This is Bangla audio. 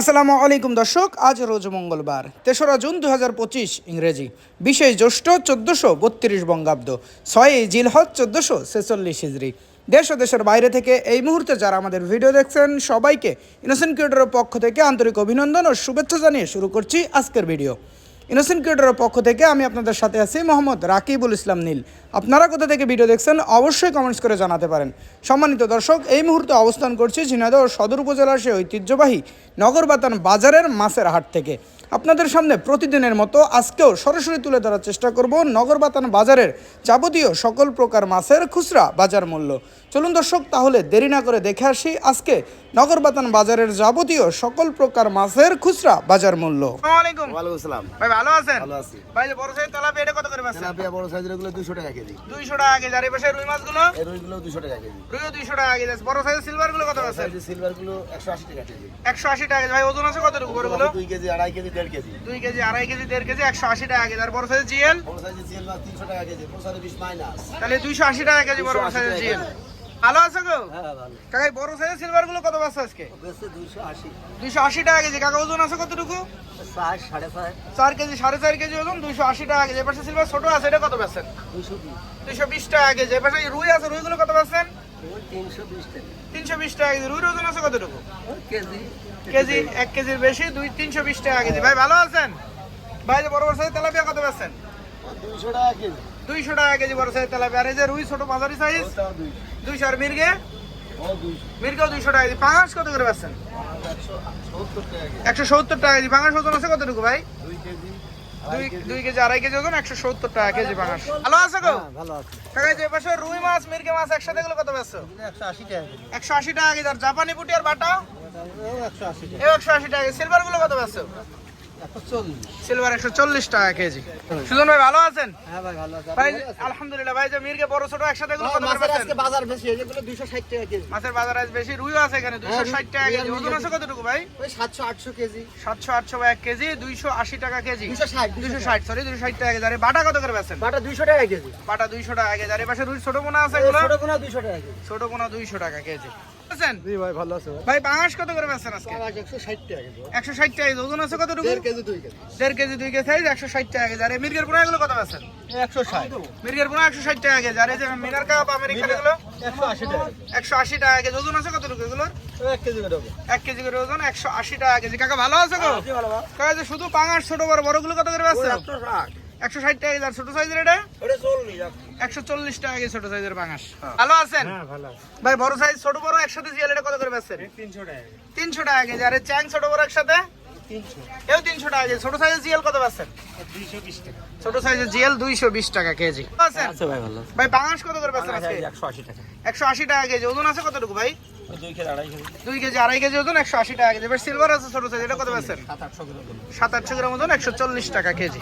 আসসালামু আলাইকুম দর্শক, আজ রোজ মঙ্গলবার, তেসরা জুন দু হাজার পঁচিশ ইংরেজি বিশে জ্যৈষ্ঠ চোদ্দোশো বত্রিশ বঙ্গাব্দ, ছয় জিলহজ চোদ্দোশো ছেচল্লিশ হিজড়ি দেশ ও দেশের বাইরে থেকে এই মুহূর্তে যারা আমাদের ভিডিও দেখছেন, সবাইকে ইনোসেন্ট ক্রিয়েটারের পক্ষ থেকে আন্তরিক অভিনন্দন ও শুভেচ্ছা জানিয়ে শুরু করছি আজকের ভিডিও। ইনোসেন্ট ক্রিয়েটরের পক্ষ থেকে আমি আপনাদের সাথে আছি মোহাম্মদ রাকিবুল ইসলাম নীল। আপনারা কোথা থেকে ভিডিও দেখছেন অবশ্যই কমেন্টস করে জানাতে পারেন। সম্মানিত দর্শক, এই মুহূর্তে অবস্থান করছি ঝিনাইদহ সদর উপজেলার সেই ঐতিহ্যবাহী নগরবাতান বাজারের মাছের হাট থেকে। আপনাদের সামনে প্রতিদিনের মতো আজকেও সরাসরি তুলে ধরার চেষ্টা করব নগরবাতান বাজারের যাবতীয় সকল প্রকার মাছের খুচরা বাজার মূল্য। চলুন দর্শক তাহলে দেরি না করে দেখে আসি আজকে নগরবাতান বাজারের যাবতীয় সকল প্রকার মাছের খুচরা বাজার মূল্য। ভাই ভালো আছেন? ভালো আছি। ভাই বড় সাইজ তেলাপিয়া এটা কত করে বেচছেন তেলাপিয়া বড় সাইজেরগুলো দুশো টাকা কেজি। 200 টাকা কেজি। আর এই পাশে রুই মাছগুলো? এই রুইগুলো দুশো টাকা কেজি। রুইও 200 টাকা কেজি বড় সাইজের সিলভারগুলো কত সাইজের সিলভারগুলো একশো আশি টাকা কেজি। 180 টাকা ভাই ওজন আছে কতটুকু বড়গুলো দুই কেজি আড়াই কেজি দেড় কেজি। 2 কেজি আড়াই কেজি দেড় কেজি 180 টাকা কেজি। আর বড় সাইজের জিএল? বড় সাইজের সিএল তিনশো টাকা কেজি বড় সাইজের বিশ মাইনাস তাহলে 280 টাকা কেজি বড় সাইজের জিএল। ভালো আছে গো? হ্যাঁ কাকা বড় সাইজের সিলভারগুলো কত বেচছে আজকে? দুইশো আশি। টাকা কেজি। কাকা ওজন আছে কতটুকু? ষাট সাড়ে পাঁচ 4 কেজি 4.5 কেজি ওজন 280 টাকা কেজি। এই পাশে সিলভার ছোট আছে এটা কত বেচছেন? দুইশো বিশ। টাকা কেজি। এই পাশে রুই আছে রুইগুলো কত বেচছেন? তিনশো বিশ টাকা। 320 টাকা কেজি। রুইর ওজন আছে কতটুকু? কেজি। এক কেজির বেশি? দুই তিনশো বিশ টাকা কেজি। ভাই ভালো আছেন? ভাই যে বড় বড় সাইজ তেলাপিয়া কত বেচছেন দুইশো টাকা কেজি। দুইশো টাকা কেজি বড় সাইজ তেলাপিয়া। আর এই যে রুই ছোট মাঝারি সাইজ দুইশো। আর মির্গে? মির্গেও দুইশো টাকা কেজি। পাঙাশ কত করে বেচছেন একশো সত্তর টাকা কেজি। একশো সত্তর টাকা কেজি। পাঙাশ ওজন আছে কতটুকু ভাই? দুই কেজি আড়াই কেজি ওজন একশো সত্তর টাকা কেজি ভালো আছে গো? হ্যাঁ, ভালো আছে। কাকা যে পাশে রুই মাছ মির্গে মাছ একসাথে গুলো কত বেচছো? একশো আশি টাকা একশো আশি টাকা কেজি। আর জাপানি পুটি আর বাটা? একশো আশি টাকা একশো আশি টাকা সিলভারগুলো কত বেচছো? সিলভার একশো চল্লিশ টাকা কেজি। সুজন ভাই ভালো আছেন? হ্যাঁ ভাই ভালো আছে। ভাই আলহামদুলিল্লাহ ভাই যে মির্গে বড় ছোট একসাথে এগুলো কত করে মাছের বেচছেন? আজকে বাজার বেশি দুশো ষাট টাকা কেজি। মাছের বাজার আজ বেশি রুইও আছে এখানে দুইশো ষাট টাকা কেজি। ওজন আছে কতটুকু ভাই? সাতশো আটশো কেজি। সাতশো আটশো এক কেজি দুইশো আশি টাকা কেজি। দুশো ষাট দুইশো সরি দুইশো ষাট টাকা কেজি। আর বাটা কত করে বেচেন বাটা দুইশো টাকা কেজি। বাটা দুইশো টাকা কেজি। আর এই পাশে রুই ছোট পোনা আছে ছোট কোনা দুইশো টাকা ছোট পোনা দুইশো টাকা কেজি। বুঝছেন জি ভাই ভালো আছে ভাই। পাঙাশ কত করে বেচেন আজকে? একশো ষাট টাকা কেজি। একশো ষাট টাকা কেজি ওজন আছে কতটুকু? দেড় কেজি দুই কেজি। দেড় কেজি দুই কেজি সাইজ একশো ষাট টাকা কেজি। আর মির্গের পোনা এগুলো কত বেচেন একশো ষাট। মির্গের পোনা একশো ষাট টাকা কেজি। আর এই যে মিনার কাপ আমেরিকান এগুলো? টাকা একশো আশি টাকা কেজি। ওজন আছে কতটুকু এগুলো এক কেজি করে হবে এক কেজি করে ওজন একশো আশি টাকা কেজি। কাকা ভালো আছে গো? ভালো কাকা যে শুধু পাঙাশ ছোট বড় বড়গুলো কত করে বেচছেন? একশো ষাট টাকা কেজি আর ছোট সাইজের এটা? একশো চল্লিশ টাকা কেজি ছোট সাইজের পাঙাশ ভালো আছেন? হ্যাঁ ভালো ভাই বড় সাইজ ছোট বড় একসাথে জিয়াল এটা কত করে বেচছেন? তিনশো টাকা তিনশো টাকা কেজি। আর চ্যাং ছোট বড় একসাথে? এও তিনশো টাকা কেজি। ছোট সাইজের জিয়াল কত ছোট সাইজের দুইশো বিশ টাকা কেজি। ভাই ভালো। কত করে একশো আশি টাকা। একশো আশি টাকা কেজি। ওজন আছে কতটুকু ভাই? দুই কেজি আড়াই কেজি। দুই কেজি আড়াই কেজি ওজন একশো আশি টাকা কেজি। এবার সিলভার আছে ছোট সাইজ এটা কত সাত আটশো গ্রাম ওজন একশো চল্লিশ টাকা কেজি।